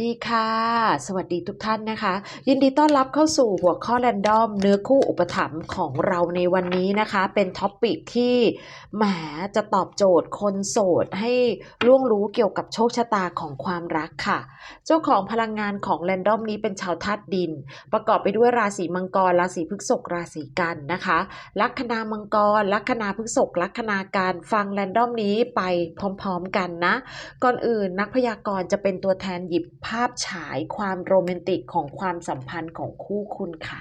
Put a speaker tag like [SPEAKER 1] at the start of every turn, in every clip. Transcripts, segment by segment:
[SPEAKER 1] ดีค่ะ สวัสดีทุกท่านนะคะ ยินดีต้อนรับเข้าสู่หัวข้อแรนดอม เนื้อคู่อุปถัมภ์ของเราในวันนี้นะคะ เป็นท็อปปิกที่แหมจะตอบโจทย์คนโสดให้ล่วงรู้เกี่ยวกับโชคชะตาของความรักค่ะ เจ้าของพลังงานของแรนดอมนี้เป็นชาวธาตุดิน ประกอบไปด้วยราศีมังกร ราศีพฤษภราศีกันนะคะ ลัคนามังกร ลัคนาพฤษภลัคนาการฟังแรนดอมนี้ไปพร้อมๆกันนะ ก่อนอื่นนักพยากรณ์จะเป็นตัวแทนหยิบภาพฉายความโรแมนติกของความสัมพันธ์ของคู่คุณค่ะ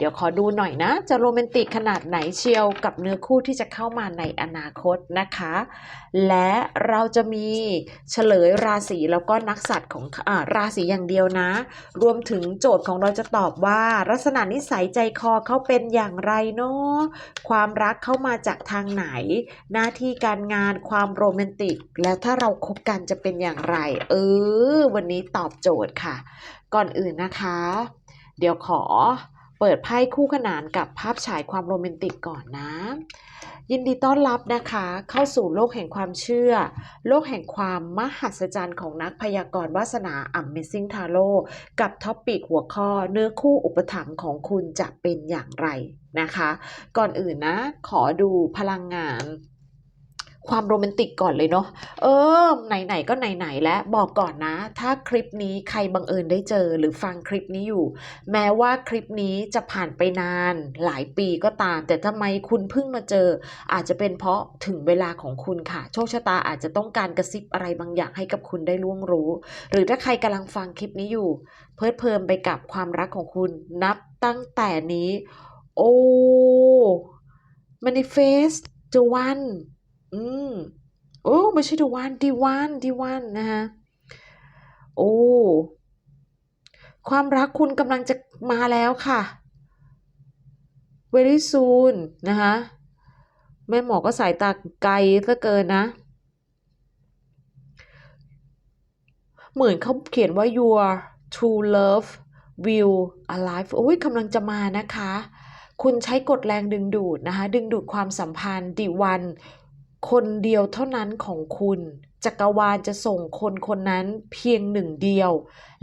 [SPEAKER 1] เดี๋ยวขอดูหน่อยนะ จะโรแมนติกขนาดไหนเชียวกับเนื้อคู่ที่จะเข้ามาในอนาคตนะคะ และเราจะมีเฉลยราศีแล้วก็นักสัตว์ของอราศีอย่างเดียวนะ รวมถึงโจทย์ของเราจะตอบว่าลักษณะนิสัยใจคอเขาเป็นอย่างไรเนาะความรักเข้ามาจากทางไหน หน้าที่การงานความโรแมนติก แล้วถ้าเราคบกันจะเป็นอย่างไร เออ วันนี้ตอบโจทย์ค่ะ ก่อนอื่นนะคะ เดี๋ยวขอ เปิดไพ่คู่ขนานกับภาพฉายความโรแมนติกก่อนนะ ยินดีต้อนรับนะคะ เข้าสู่โลกแห่งความเชื่อ โลกแห่งความมหัศจรรย์ของนักพยากรณ์วาสนา Amazing Tarot กับท็อปปิกหัวข้อเนื้อคู่อุปถัมภ์ของคุณจะเป็นอย่างไรนะคะ ก่อนอื่นนะ ขอดูพลังงาน ความโรแมนติกก่อนเลยเนาะเออ ไหนๆก็ไหนๆแล้วบอกก่อนนะ ถ้าคลิปนี้ใครบังเอิญได้เจอหรือฟังคลิปนี้อยู่ แม้ว่าคลิปนี้จะผ่านไปนานหลายปีก็ตาม แต่ทำไมคุณเพิ่งมาเจอ อาจจะเป็นเพราะถึงเวลาของคุณค่ะ โชคชะตาอาจจะต้องการกระซิบอะไรบางอย่างให้กับคุณได้ล่วงรู้ หรือถ้าใครกำลังฟังคลิปนี้อยู่ เพลิดเพลินไปกับความรักของคุณนับตั้งแต่นี้ โอ้ manifest the one อืม โอ้ไม่ใช่ the one the one the one นะคะโอ้ความรักคุณกำลังจะมาแล้วค่ะ very soon นะคะแม่หมอก็สายตาไกลซะเกินนะ เหมือนเขาเขียนว่า your true love will alive โอ้ยกำลังจะมานะคะ คุณใช้กฎแรงดึงดูดนะคะ ดึงดูดความสัมพันธ์ดิวัน คนเดียวเท่านั้นของคุณ จักรวาลจะส่งคนคนนั้นเพียงหนึ่งเดียว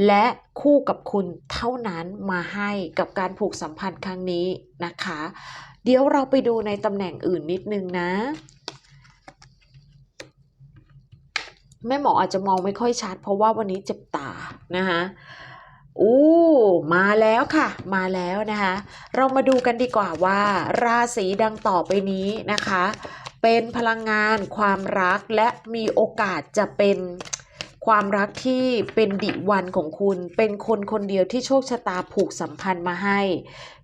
[SPEAKER 1] และคู่กับคุณเท่านั้นมาให้กับการผูกสัมพันธ์ครั้งนี้นะคะ เดี๋ยวเราไปดูในตำแหน่งอื่นนิดนึงนะแม่หมออาจจะมองไม่ค่อยชัด เพราะว่าวันนี้เจ็บตานะคะอู้มาแล้วค่ะ มาแล้วนะคะ เรามาดูกันดีกว่าว่า ราศีดังต่อไปนี้นะคะ เป็นพลังงานความรักและมีโอกาสจะเป็นความรักที่เป็นดิวันของคุณ เป็นคนคนเดียวที่โชคชะตาผูกสัมพันธ์มาให้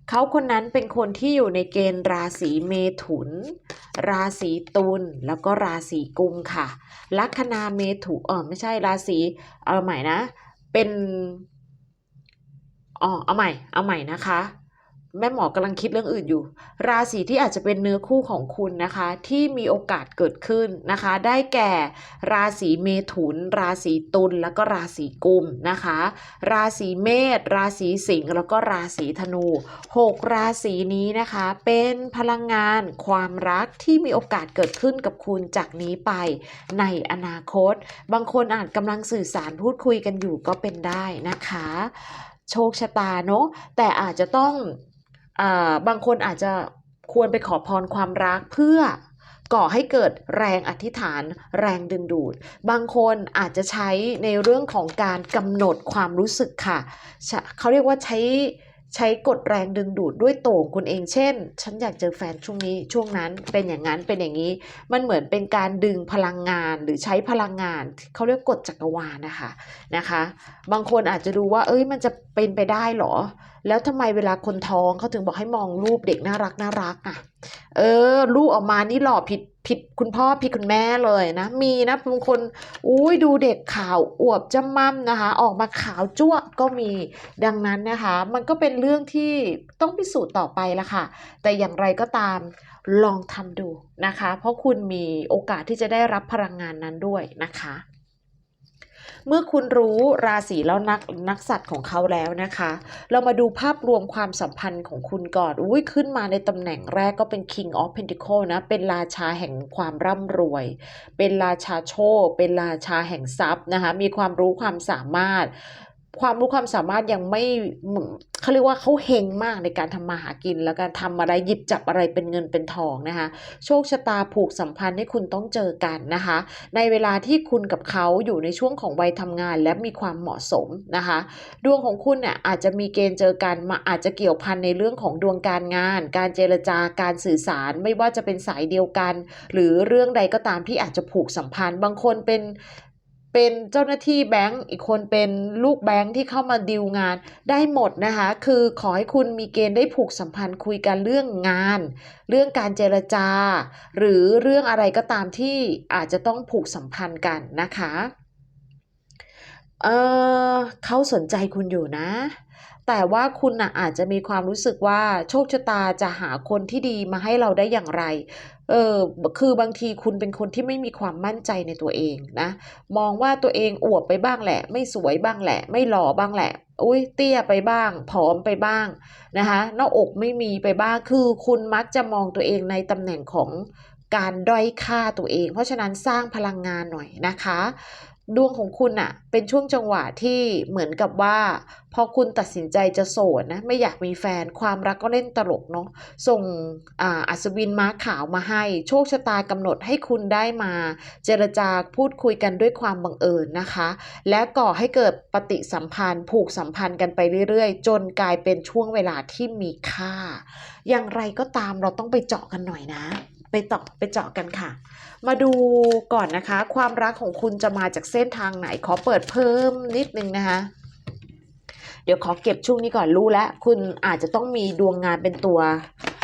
[SPEAKER 1] เขาคนนั้นเป็นคนที่อยู่ในเกณฑ์ราศีเมถุน ราศีตุลแล้วก็ราศีกุมค่ะ ลัคนาเมถุเออไม่ใช่ราศีเอาใหม่นะ เป็นอ๋อเอาใหม่ เอาใหม่นะคะ แม่หมอกำลังคิดเรื่องอื่นอยู่ ราศีที่อาจจะเป็นเนื้อคู่ของคุณนะคะ ที่มีโอกาสเกิดขึ้นนะคะ ได้แก่ราศีเมถุน ราศีตุลแล้วก็ราศีกุมนะคะ ราศีเมษราศีสิงห์แล้วก็ราศีธนูหกราศีนี้นะคะ เป็นพลังงานความรักที่มีโอกาสเกิดขึ้นกับคุณจากนี้ไปในอนาคต บางคนอาจกำลังสื่อสารพูดคุยกันอยู่ก็เป็นได้นะคะ โชคชะตาเนาะแต่อาจจะต้อง บางคนอาจจะควรไปขอพรความรักเพื่อก่อให้เกิดแรงอธิษฐานแรงดึงดูด บางคนอาจจะใช้ในเรื่องของการกำหนดความรู้สึกค่ะ เขาเรียกว่าใช้ ใช้กดแรงดึงดูดด้วยโต่งคุณเองเช่น ฉันอยากเจอแฟนช่วงนี้ช่วงนั้นเป็นอย่างนั้นเป็นอย่างนี้ มันเหมือนเป็นการดึงพลังงานหรือใช้พลังงานเขาเรียกกฎจักรวาลนะคะนะคะ บางคนอาจจะดูว่า เอ้ยมันจะเป็นไปได้หรอ แล้วทำไมเวลาคนท้องเขาถึงบอกให้มองรูปเด็กน่ารักน่ารักอะเออลูกออกมานี่หล่อผิด ผิดคุณพ่อผิดคุณแม่เลยนะ มีนะบางคนอุ้ยดูเด็กขาวอวบจำมั่มนะคะ ออกมาขาวจ้วก็มีดังนั้นนะคะ มันก็เป็นเรื่องที่ต้องพิสูจน์ต่อไปละค่ะ แต่อย่างไรก็ตามลองทำดูนะคะ เพราะคุณมีโอกาสที่จะได้รับพลังงานนั้นด้วยนะคะ เมื่อคุณรู้ราศีแล้วนักนักสัตว์ของเขาแล้วนะคะ เรามาดูภาพรวมความสัมพันธ์ของคุณก่อน อุ้ยขึ้นมาในตำแหน่งแรกก็เป็น King of Pentacle นะ เป็นราชาแห่งความร่ำรวย เป็นราชาโชค เป็นราชาแห่งทรัพย์นะคะ มีความรู้ความสามารถ ความรู้ความสามารถยังไม่เขาเรียกว่าเขาเฮงมากในการทำมาหากิน แล้วการทำอะไรหยิบจับอะไรเป็นเงินเป็นทองนะคะ โชคชะตาผูกสัมพันธ์ให้คุณต้องเจอกันนะคะ ในเวลาที่คุณกับเขาอยู่ในช่วงของวัยทำงาน และมีความเหมาะสมนะคะ ดวงของคุณเนี่ยอาจจะมีเกณฑ์เจอกันมาอาจจะเกี่ยวพันในเรื่องของดวงการงาน การเจรจาการสื่อสาร ไม่ว่าจะเป็นสายเดียวกัน หรือเรื่องใดก็ตามที่อาจจะผูกสัมพันธ์ บางคนเป็น เป็นเจ้าหน้าที่แบงก์อีกคนเป็นลูกแบงก์ที่เข้ามาดีลงานได้หมดนะคะ คือขอให้คุณมีเกณฑ์ได้ผูกสัมพันธ์คุยกันเรื่องงาน เรื่องการเจรจา หรือเรื่องอะไรก็ตามที่อาจจะต้องผูกสัมพันธ์กันนะคะเออเขาสนใจคุณอยู่นะ แต่ว่าคุณนะอาจจะมีความรู้สึกว่าโชคชะตาจะหาคนที่ดีมาให้เราได้อย่างไร เออคือบางทีคุณเป็นคนที่ไม่มีความมั่นใจในตัวเองนะ มองว่าตัวเองอวบไปบ้างแหละ ไม่สวยบ้างแหละ ไม่หล่อบ้างแหละอุ้ยเตี้ยไปบ้าง ผอมไปบ้างนะคะหน้าอกไม่มีไปบ้างคือคุณมักจะมองตัวเองในตำแหน่งของการด้อยค่าตัวเอง เพราะฉะนั้นสร้างพลังงานหน่อยนะคะ ดวงของคุณอะเป็นช่วงจังหวะที่เหมือนกับว่า พอคุณตัดสินใจจะโสดนะ ไม่อยากมีแฟนความรักก็เล่นตลกเนาะส่งอ่าอัศวินม้าขาวมาให้ โชคชะตากำหนดให้คุณได้มา เจรจาพูดคุยกันด้วยความบังเอิญนะคะ และก่อให้เกิดปฏิสัมพันธ์ผูกสัมพันธ์กันไปเรื่อยๆ จนกลายเป็นช่วงเวลาที่มีค่า อย่างไรก็ตามเราต้องไปเจาะกันหน่อยนะ ไปต่อไปเจาะกันค่ะ มาดูก่อนนะคะ ความรักของคุณจะมาจากเส้นทางไหน ขอเปิดเพิ่มนิดนึงนะคะ เดี๋ยวขอเก็บช่วงนี้ก่อนรู้แล้ว คุณอาจจะต้องมีดวงงานเป็นตัว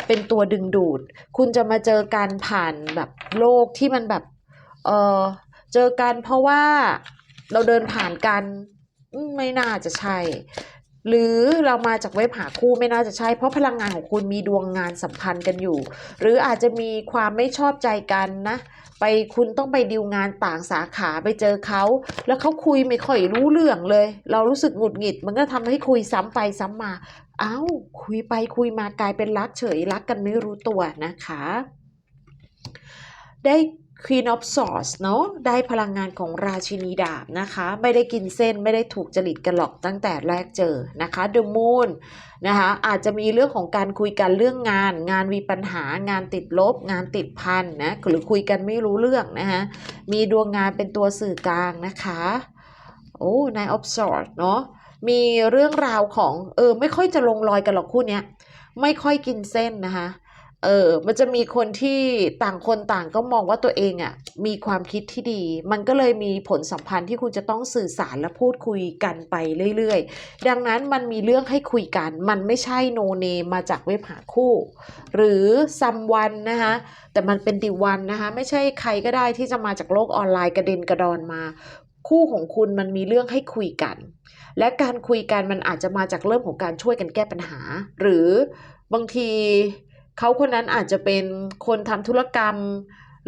[SPEAKER 1] เป็นตัวดึงดูด คุณจะมาเจอการผ่านแบบโลกที่มันแบบ เออเจอกันเพราะว่าเราเดินผ่านกันไม่น่าจะใช่ หรือเรามาจากเว็บหาคู่ไม่น่าจะใช่ เพราะพลังงานของคุณมีดวงงานสัมพันธ์กันอยู่ หรืออาจจะมีความไม่ชอบใจกันนะ ไปคุณต้องไปดิวงานต่างสาขาไปเจอเขา แล้วเขาคุยไม่ค่อยรู้เรื่องเลย เรารู้สึกหงุดหงิด มันก็ทำให้คุยซ้ำไปซ้ำมา เอ้า คุยไปคุยมากลายเป็นรักเฉยรักกันไม่รู้ตัวนะคะ ได้ Queen of Swords เนาะได้พลังงานของราชินีดาบนะคะ ไม่ได้กินเส้นไม่ได้ถูกจริตกันหรอกตั้งแต่แรกเจอนะคะ The Moon นะคะอาจจะมีเรื่องของการคุยกันเรื่องงาน งานมีปัญหางานติดลบ งานติดพันนะหรือคุยกันไม่รู้เรื่องนะคะมีดวงงานเป็นตัวสื่อกลางนะคะโอ้ Nine of Swords เนาะมีเรื่องราวของเออไม่ค่อยจะลงรอยกันหรอกคู่เนี้ยไม่ค่อยกินเส้นนะคะ เออ มันจะมีคนที่ต่างคนต่างก็มองว่าตัวเองอะ่ะ มีความคิดที่ดี มันก็เลยมีผลสัมพันธ์ที่คุณจะต้องสื่อสารและพูดคุยกันไปเรื่อยๆ ดังนั้นมันมีเรื่องให้คุยกัน มันไม่ใช่โนเนมาจากเว็บหาคู่ หรือซัมวันนะคะ แต่มันเป็นดิวันนะคะ ไม่ใช่ใครก็ได้ที่จะมาจากโลกออนไลน์กระเด็นกระดอนมา คู่ของคุณมันมีเรื่องให้คุยกัน และการคุยกันมันอาจจะมาจากเริ่มของการช่วยกันแก้ปัญหา หรือบางที เขาคนนั้นอาจจะเป็นคนทำธุรกรรม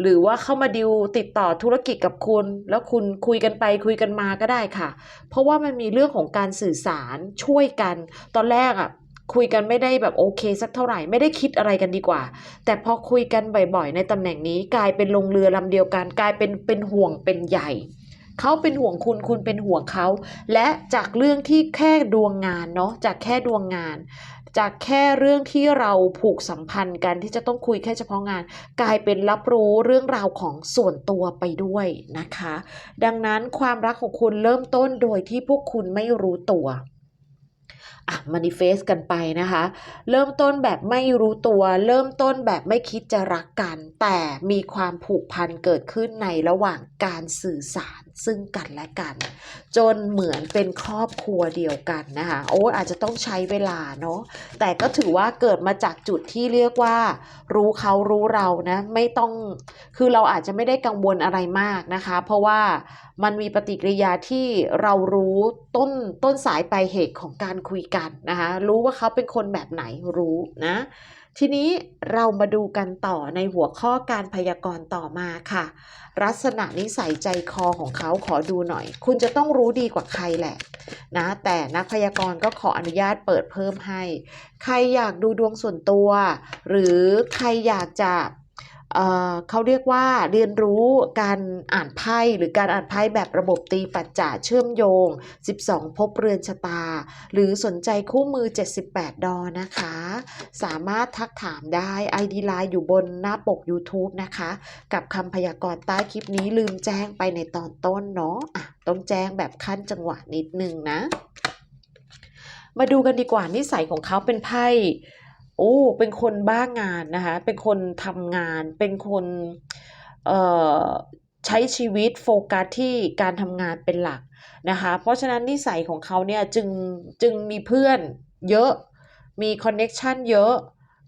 [SPEAKER 1] หรือว่าเข้ามาดิวติดต่อธุรกิจกับคุณ แล้วคุณคุยกันไปคุยกันมาก็ได้ค่ะ เพราะว่ามันมีเรื่องของการสื่อสารช่วยกัน ตอนแรกอะคุยกันไม่ได้แบบโอเคสักเท่าไหร่ไม่ได้คิดอะไรกันดีกว่า แต่พอคุยกันบ่อยๆ ในตำแหน่งนี้กลายเป็นลงเรือลำเดียวกัน กลายเป็นเป็นห่วงเป็นใหญ่ เขาเป็นห่วงคุณคุณเป็นห่วงเขา และจากเรื่องที่แค่ดวงงานเนาะจากแค่ดวงงาน จากแค่เรื่องที่เราผูกสัมพันธ์กันที่จะต้องคุยแค่เฉพาะงาน กลายเป็นรับรู้เรื่องราวของส่วนตัวไปด้วยนะคะ ดังนั้นความรักของคุณเริ่มต้นโดยที่พวกคุณไม่รู้ตัวอะมานิเฟสกันไปนะคะ เริ่มต้นแบบไม่รู้ตัว เริ่มต้นแบบไม่คิดจะรักกัน แต่มีความผูกพันเกิดขึ้นในระหว่างการสื่อสาร ซึ่งกันและกัน จนเหมือนเป็นครอบครัวเดียวกันนะคะโอ้อาจจะต้องใช้เวลาเนาะแต่ก็ถือว่าเกิดมาจากจุดที่เรียกว่า รู้เขารู้เรานะไม่ต้องคือเราอาจจะไม่ได้กังวลอะไรมากนะคะ เพราะว่ามันมีปฏิกิริยาที่เรารู้ต้นต้นสายปลายเหตุของการคุยกันนะคะรู้ว่าเขาเป็นคนแบบไหนรู้นะ ทีนี้เรามาดูกันต่อในหัวข้อการพยากรณ์ต่อมาค่ะ ลักษณะนิสัยใจคอของเขาขอดูหน่อย คุณจะต้องรู้ดีกว่าใครแหละนะแต่นักพยากรณ์ก็ขออนุญาตเปิดเพิ่มให้ ใครอยากดูดวงส่วนตัว หรือใครอยากจะ เเขาเรียกว่าเรียนรู้การอ่านไพ่หรือการอ่านไพ่แบบระบบตีปัจจาเชื่อมโยง 12ภพเรือนชะตา หรือสนใจคู่มือ 78 ดอนะคะ สามารถทักถามได้ ID Line อยู่บนหน้าปก YouTube นะคะ กับคำพยากรณ์ใต้คลิปนี้ลืมแจ้งไปในตอนต้นเนาะะต้องแจ้งแบบขั้นจังหวะนิดนึงนะ มาดูกันดีกว่านิสัยของเขาเป็นไพ่ โอ้ เป็นคนบ้างานนะคะ เป็นคนทำงาน เป็นคนเอ่อใช้ชีวิตโฟกัสที่การทำงานเป็นหลักนะคะ เพราะฉะนั้นนิสัยของเขาเนี่ยจึงจึงมีเพื่อนเยอะ มีคอนเน็กชันเยอะ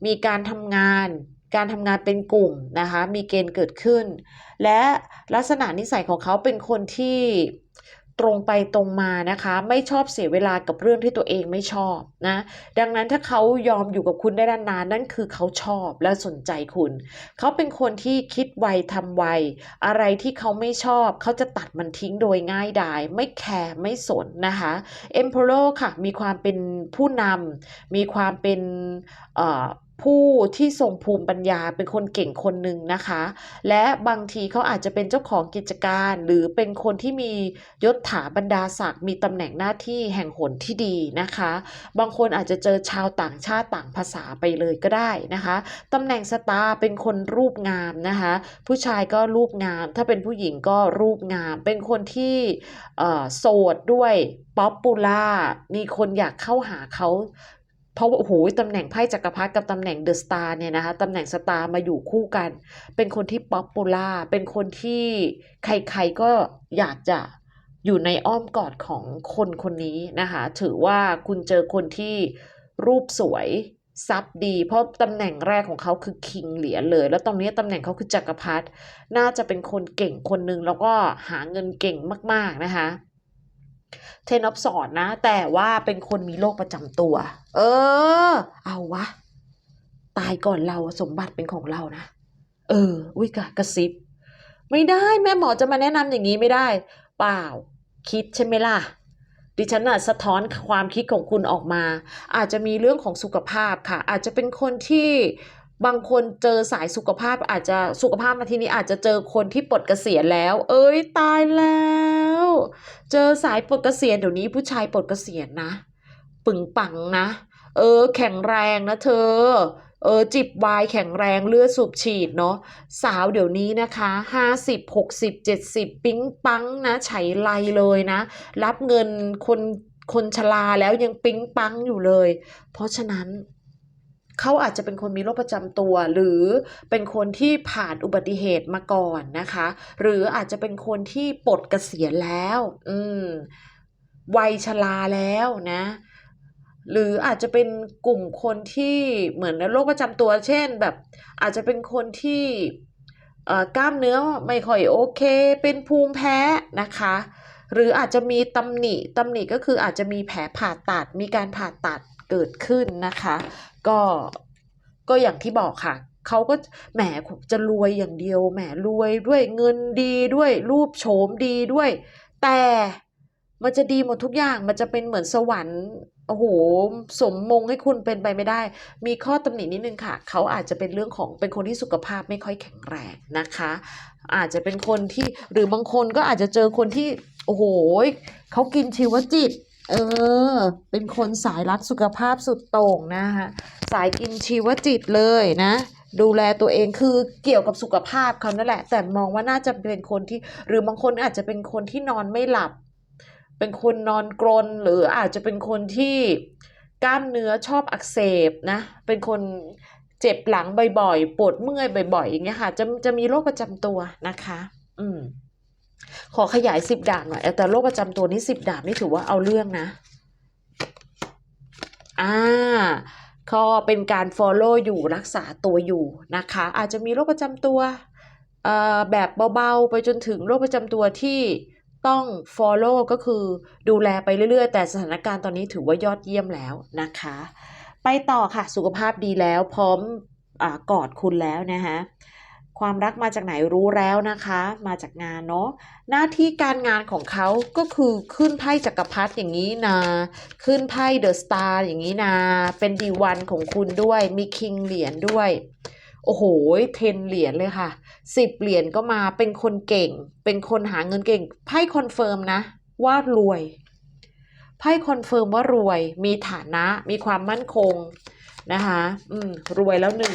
[SPEAKER 1] มีการทำงาน การทำงานเป็นกลุ่มนะคะ มีเกณฑ์เกิดขึ้น และลักษณะนิสัยของเขาเป็นคนที่ ตรงไปตรงมานะคะ ไม่ชอบเสียเวลากับเรื่องที่ตัวเองไม่ชอบนะ ดังนั้นถ้าเขายอมอยู่กับคุณได้นานๆนั่นคือเขาชอบและสนใจคุณ เขาเป็นคนที่คิดไวทำไว อะไรที่เขาไม่ชอบ เขาจะตัดมันทิ้งโดยง่ายดาย ไม่แคร์ไม่สนนะคะ Emperor ค่ะ มีความเป็นผู้นำมีความเป็นเอ่อ ผู้ที่ทรงภูมิปัญญาเป็นคนเก่งคนหนึ่งนะคะ และบางทีเขาอาจจะเป็นเจ้าของกิจการ หรือเป็นคนที่มียศถาบรรดาศักดิ์มีตำแหน่งหน้าที่แห่งหนที่ดีนะคะ บางคนอาจจะเจอชาวต่างชาติต่างภาษาไปเลยก็ได้นะคะตำแหน่งสตาร์เป็นคนรูปงามนะคะ ผู้ชายก็รูปงาม ถ้าเป็นผู้หญิงก็รูปงาม เป็นคนที่โสดด้วยป๊อปปูล่ามีคนอยากเข้าหาเขา เพราะว่าโอ้โหตำแหน่งไพ่จักรพรรดิกับตำแหน่งเดอะสตาร์เนี่ยนะคะตำแหน่งสตาร์มาอยู่คู่กัน เป็นคนที่ป๊อปปูล่าเป็นคนที่ใครๆก็อยากจะอยู่ในอ้อมกอดของคนคนนี้นะคะถือว่าคุณเจอคนที่รูปสวยซับดี เพราะตำแหน่งแรกของเขาคือคิงเหรียญเลย แล้วตรงนี้ตำแหน่งเขาคือจักรพรรดิน่าจะเป็นคนเก่งคนนึงแล้วก็หาเงินเก่งมาก ๆนะคะ เทนอฟสอนนะ แต่ว่าเป็นคนมีโรคประจำตัว เออ เอาวะ ตายก่อนเราสมบัติเป็นของเรานะ เออ อุ้ยกะกระซิบ ไม่ได้แม่หมอจะมาแนะนำอย่างนี้ไม่ได้ เปล่า คิดใช่ไหมล่ะดิฉันน่ะสะท้อนความคิดของคุณออกมา อาจจะมีเรื่องของสุขภาพค่ะ อาจจะเป็นคนที่ บางคนเจอสายสุขภาพอาจจะสุขภาพมาทีนี้อาจจะเจอคนที่ปลดเกษียณแล้ว เอ้ยตายแล้ว เจอสายปลดเกษียณเดี๋ยวนี้ผู้ชายปลดเกษียณนะปึงปังนะ เออ แข็งแรงนะเธอ เออ จิบวายแข็งแรงเลือดสูบฉีดเนาะสาวเดี๋ยวนี้นะคะห้าสิบหกสิบเจ็ดสิบปิ๊งปังนะไฉไลเลยนะ รับเงินคนคนชราแล้วยังปิ๊งปังอยู่เลย เพราะฉะนั้น เขาอาจจะเป็นคนมีโรคประจำตัว หรือเป็นคนที่ผ่านอุบัติเหตุมาก่อนนะคะ หรืออาจจะเป็นคนที่ปลดเกษียณแล้ว อืมวัยชราแล้วนะหรืออาจจะเป็นกลุ่มคนที่เหมือนโรคประจำตัว เช่นแบบอาจจะเป็นคนที่เอ่อกล้ามเนื้อไม่ค่อยโอเค เป็นภูมิแพ้นะคะ หรืออาจจะมีตำหนิตำหนิก็คืออาจจะมีแผลผ่าตัดมีการผ่าตัด เกิดขึ้นนะคะ ก็ก็อย่างที่บอกค่ะเขาก็แหมจะรวยอย่างเดียวแหมรวยด้วยเงินดีด้วยรูปโฉมดีด้วย แต่มันจะดีหมดทุกอย่างมันจะเป็นเหมือนสวรรค์โอ้โหสมมงให้คุณเป็นไปไม่ได้ มีข้อตำหนินิดนึงค่ะ เขาอาจจะเป็นเรื่องของเป็นคนที่สุขภาพไม่ค่อยแข็งแรงนะคะ อาจจะเป็นคนที่หรือบางคนก็อาจจะเจอคนที่โอ้โหเขากินชีวจิต เออ เป็นคนสายรักสุขภาพสุดโต่งนะคะสายกินชีวจิตเลยนะ ดูแลตัวเองคือเกี่ยวกับสุขภาพเขานั่นแหละ แต่มองว่าน่าจะเป็นคนที่ หรือบางคนอาจจะเป็นคนที่นอนไม่หลับ เป็นคนนอนกรนหรืออาจจะเป็นคนที่กล้ามเนื้อชอบอักเสบนะ เป็นคนเจ็บหลังบ่อยๆ ปวดเมื่อยบ่อยๆ อย่างเงี้ยค่ะ จะจะมีโรคประจำตัวนะคะ อืม ขอขยายสิบดาบหน่อยแต่โรคประจำตัวนี้สิบดาบนี่ถือว่าเอาเรื่องนะอ่าก็เป็นการ follow อยู่รักษาตัวอยู่นะคะ อาจจะมีโรคประจำตัวแบบเบาๆ ไปจนถึงโรคประจำตัวที่ต้อง follow ก็คือดูแลไปเรื่อยๆ แต่สถานการณ์ตอนนี้ถือว่ายอดเยี่ยมแล้วนะคะ ไปต่อค่ะสุขภาพดีแล้วพร้อมอกอดคุณแล้วนะคะ ความรักมาจากไหนรู้แล้วนะคะ มาจากงานเนาะหน้าที่การงานของเขาก็คือขึ้นไพ่จักรพรรดิอย่างนี้นะขึ้นไพ่เดอะสตาร์อย่างนี้นะเป็นดีวันของคุณด้วยมีคิงเหรียญด้วย โอ้โหเทนเหรียญเลยค่ะสิบเหรียญก็มาเป็นคนเก่ง เป็นคนหาเงินเก่งไพ่คอนเฟิร์มนะว่ารวยไพ่คอนเฟิร์มว่ารวยมีฐานะมีความมั่นคงนะคะอืมรวยแล้วหนึ่ง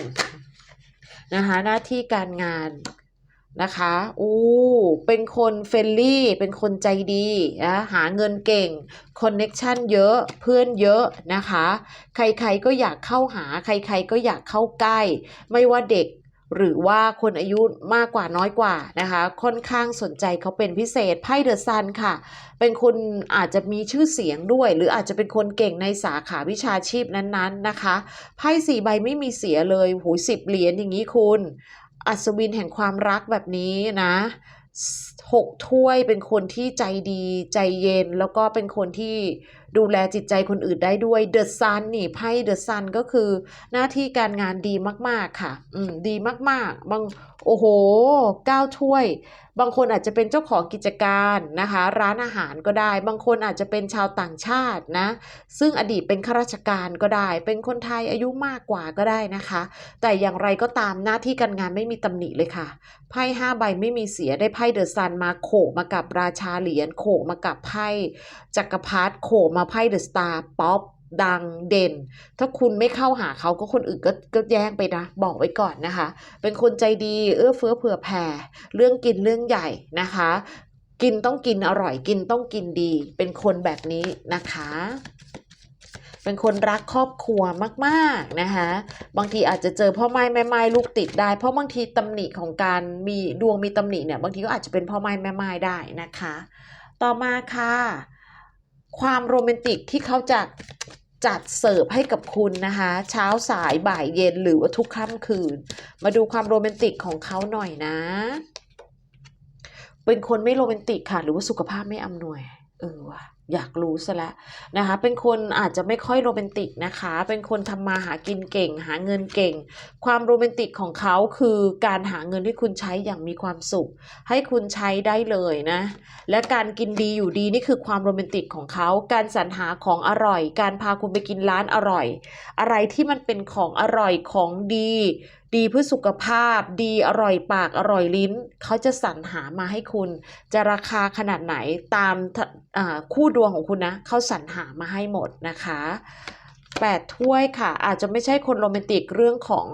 [SPEAKER 1] นะคะหน้าที่การงานนะคะอู้เป็นคนเฟรนลี่ เป็นคนใจดีนะหาเงินเก่ง คอนเน็กชันเยอะ เพื่อนเยอะนะคะ ใครๆก็อยากเข้าหา ใครๆก็อยากเข้าใกล้ ไม่ว่าเด็ก หรือว่าคนอายุมากกว่าน้อยกว่านะคะ ค่อนข้างสนใจเขาเป็นพิเศษไพ่เดอะซันค่ะ เป็นคนอาจจะมีชื่อเสียงด้วย หรืออาจจะเป็นคนเก่งในสาขาวิชาชีพนั้นๆนะคะไพ่สี่ใบไม่มีเสียเลยหูสิบเหรียญอย่างนี้คุณ อัศวินแห่งความรักแบบนี้นะหกถ้วยเป็นคนที่ใจดีใจเย็นแล้วก็เป็นคนที่ ดูแลจิตใจคนอื่นได้ด้วยเดอะซันนี่ไพ่เดอะซันก็คือหน้าที่การงานดีมาก ๆ ค่ะอืมดีมาก ๆ บางโอ้โหก้าวถ้วย บางคนอาจจะเป็นเจ้าของกิจการนะคะ ร้านอาหารก็ได้ บางคนอาจจะเป็นชาวต่างชาตินะ ซึ่งอดีตเป็นข้าราชการก็ได้ เป็นคนไทยอายุมากกว่าก็ได้นะคะ แต่อย่างไรก็ตามหน้าที่การงานไม่มีตำหนิเลยค่ะ ไพ่ห้าใบไม่มีเสียได้ไพ่เดอะซันมาโขมากับราชาเหรียญโขมากับไพ่จักรพรรดิโขกมาไพ่เดอะสตาร์ป๊อปดังเด่น ถ้าคุณไม่เข้าหาเขาก็คนอื่นก็ก็แย่งไปนะ บอกไว้ก่อนนะคะ เป็นคนใจดีเอื้อเฟื้อเผื่อแผ่ เรื่องกินเรื่องใหญ่นะคะ กินต้องกินอร่อยกินต้องกินดี เป็นคนแบบนี้นะคะ เป็นคนรักครอบครัวมากๆนะคะ บางทีอาจจะเจอพ่อไม้แม่ไม้ลูกติดได้ เพราะบางทีตำหนิของการมีดวงมีตำหนิเนี่ยบางทีก็อาจจะเป็นพ่อไม้แม่ไม้ได้นะคะ ต่อมาค่ะ ความโรแมนติกที่เขาจะจัดเสิร์ฟให้กับคุณนะคะ เช้าสายบ่ายเย็นหรือว่าทุกค่ำคืน มาดูความโรแมนติกของเขาหน่อยนะ เป็นคนไม่โรแมนติกค่ะ หรือว่าสุขภาพไม่อำนวย เออว่ะ อยากรู้ซะแล้วนะคะ เป็นคนอาจจะไม่ค่อยโรแมนติกนะคะ เป็นคนทำมาหากินเก่ง หาเงินเก่ง ความโรแมนติกของเขาคือการหาเงินให้คุณใช้อย่างมีความสุข ให้คุณใช้ได้เลยนะ และการกินดีอยู่ดีนี่คือความโรแมนติกของเขา การสรรหาของอร่อย การพาคุณไปกินร้านอร่อย อะไรที่มันเป็นของอร่อยของดี ดีเพื่อสุขภาพ ดีอร่อยปากอร่อยลิ้น เขาจะสรรหามาให้คุณ จะราคาขนาดไหนตามคู่ดวงของคุณนะเขาสรรหามาให้หมดนะคะแปดถ้วยค่ะ อาจจะไม่ใช่คนโรแมนติกเรื่องของ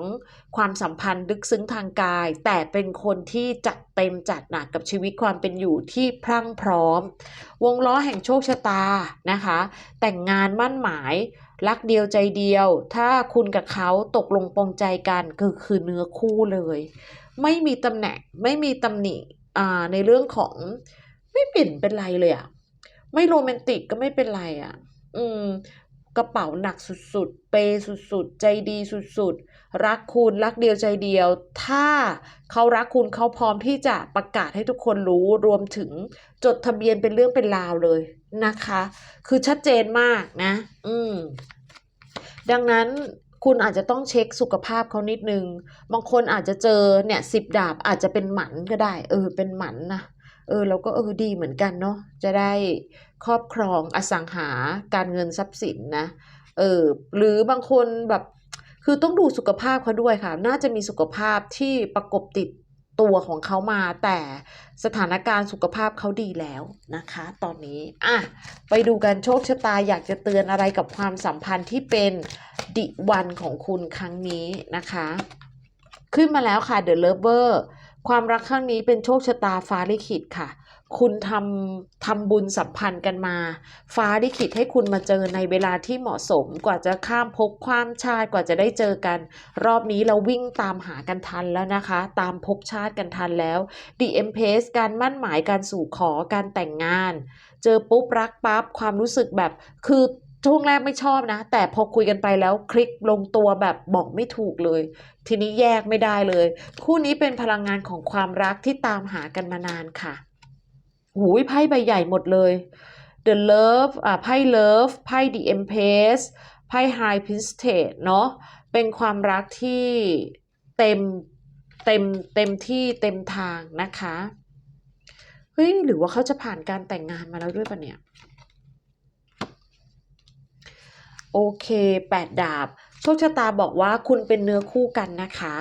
[SPEAKER 1] ความสัมพันธ์ลึกซึ้งทางกาย แต่เป็นคนที่จัดเต็มจัดหนักกับชีวิตความเป็นอยู่ที่พรั่งพร้อม วงล้อแห่งโชคชะตานะคะ แต่งงานมั่นหมาย รักเดียวใจเดียว ถ้าคุณกับเขาตกลงปรงใจกันก็คือเนื้อคู่เลย ไม่มีตำแหน่งไม่มีตำหนิอ่าในเรื่องของไม่เปลี่ยนเป็นไรเลยอะไม่โรแมนติกก็ไม่เป็นไรอะอืมกระเป๋าหนักสุดๆ เปย์สุดๆ ใจดีสุดๆ รักคุณรักเดียวใจเดียว ถ้าเขารักคุณเขาพร้อมที่จะประกาศให้ทุกคนรู้รวมถึงจดทะเบียนเป็นเรื่องเป็นราวเลย นะคะ คือชัดเจนมากนะ อืม ดังนั้นคุณอาจจะต้องเช็คสุขภาพเขานิดนึง บางคนอาจจะเจอเนี่ยสิบดาบอาจจะเป็นหมันก็ได้ เออ เป็นหมันนะเออเราก็เออดีเหมือนกันเนาะจะได้ครอบครองอสังหาการเงินทรัพย์สินนะเออหรือบางคนแบบคือต้องดูสุขภาพเขาด้วยค่ะ น่าจะมีสุขภาพที่ประกบติด ตัวของเขามาแต่สถานการณ์สุขภาพเขาดีแล้วนะคะ ตอนนี้อะไปดูกันโชคชะตาอยากจะเตือนอะไรกับความสัมพันธ์ที่เป็นดิวันของคุณครั้งนี้นะคะ ขึ้นมาแล้วค่ะ The Lover ความรักครั้งนี้เป็นโชคชะตาฟ้าลิขิตค่ะ คุณทำทำบุญสัมพันธ์กันมา ฟ้าลิขิตให้คุณมาเจอในเวลาที่เหมาะสม กว่าจะข้ามภพความชาติกว่าจะได้เจอกัน รอบนี้เราวิ่งตามหากันทันแล้วนะคะ ตามภพชาติกันทันแล้ว The Empress การมั่นหมายการสู่ขอการแต่งงาน เจอปุ๊บรักปั๊บความรู้สึกแบบคือ ช่วงแรกไม่ชอบนะ แต่พอคุยกันไปแล้วคลิกลงตัวแบบบอกไม่ถูกเลย ทีนี้แยกไม่ได้เลย คู่นี้เป็นพลังงานของความรักที่ตามหากันมานานค่ะหูยไพ่ใบใหญ่หมดเลย The Love อ่าไพ่ Love ไพ่ The Empress ไพ่ High Priestess เนาะเป็นความรักที่เต็มเต็มเต็มที่เต็มทางนะคะเฮ้ยหรือว่าเขาจะผ่านการแต่งงานมาแล้วด้วยปะเนี่ย โอเคแปดดาบโชคชะตาบอกว่าคุณเป็นเนื้อคู่กันนะคะ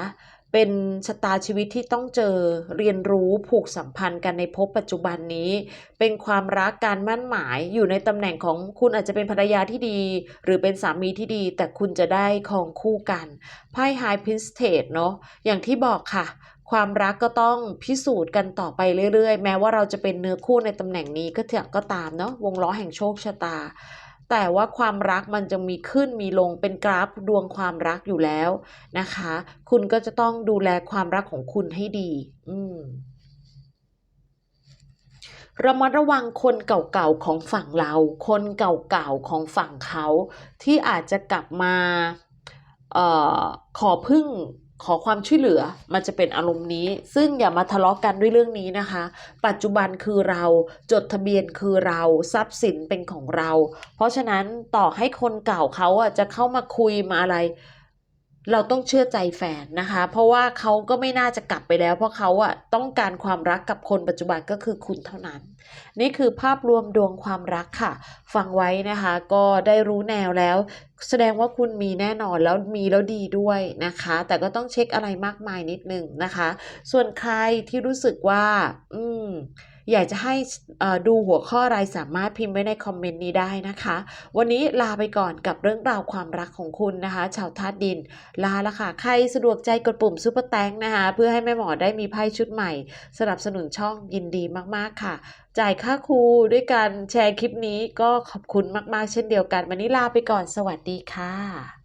[SPEAKER 1] เป็นชะตาชีวิตที่ต้องเจอเรียนรู้ผูกสัมพันธ์กันในภพปัจจุบันนี้ เป็นความรักการมั่นหมายอยู่ในตำแหน่งของคุณอาจจะเป็นภรรยาที่ดี หรือเป็นสามีที่ดี แต่คุณจะได้ครองคู่กันไพ่ High Priestess เนาะอย่างที่บอกค่ะความรักก็ต้องพิสูจน์กันต่อไปเรื่อยๆ แม้ว่าเราจะเป็นเนื้อคู่ในตำแหน่งนี้ก็เถอะก็ตามเนาะวงล้อแห่งโชคชะตา แต่ว่าความรักมันจะมีขึ้นมีลงเป็นกราฟดวงความรักอยู่แล้วนะคะ คุณก็จะต้องดูแลความรักของคุณให้ดี อืมระมัดระวังคนเก่าๆของฝั่งเรา คนเก่าๆของฝั่งเขาที่อาจจะกลับมาออขอพึ่ง ขอความช่วยเหลือมันจะเป็นอารมณ์นี้ ซึ่งอย่ามาทะเลาะกันด้วยเรื่องนี้นะคะ ปัจจุบันคือเราจดทะเบียนคือเราทรัพย์สินเป็นของเรา เพราะฉะนั้นต่อให้คนเก่าเขาอะจะเข้ามาคุยมาอะไร เราต้องเชื่อใจแฟนนะคะ เพราะว่าเขาก็ไม่น่าจะกลับไปแล้ว เพราะเขาอะต้องการความรักกับคนปัจจุบันก็คือคุณเท่านั้น นี่คือภาพรวมดวงความรักค่ะ ฟังไว้นะคะ ก็ได้รู้แนวแล้ว แสดงว่าคุณมีแน่นอนแล้วมีแล้วดีด้วยนะคะ แต่ก็ต้องเช็คอะไรมากมายนิดนึงนะคะ ส่วนใครที่รู้สึกว่า อืม อยากจะให้ดูหัวข้ออะไรสามารถพิมพ์ไว้ในคอมเมนต์นี้ได้นะคะ วันนี้ลาไปก่อนกับเรื่องราวความรักของคุณนะคะ ชาวธาตุดิน ลาละค่ะ ใครสะดวกใจกดปุ่มซุปเปอร์แตงนะคะ เพื่อให้แม่หมอได้มีไพ่ชุดใหม่ สนับสนุนช่องยินดีมากๆค่ะ จ่ายค่าครูด้วยการแชร์คลิปนี้ก็ขอบคุณมากๆ เช่นเดียวกัน วันนี้ลาไปก่อนสวัสดีค่ะ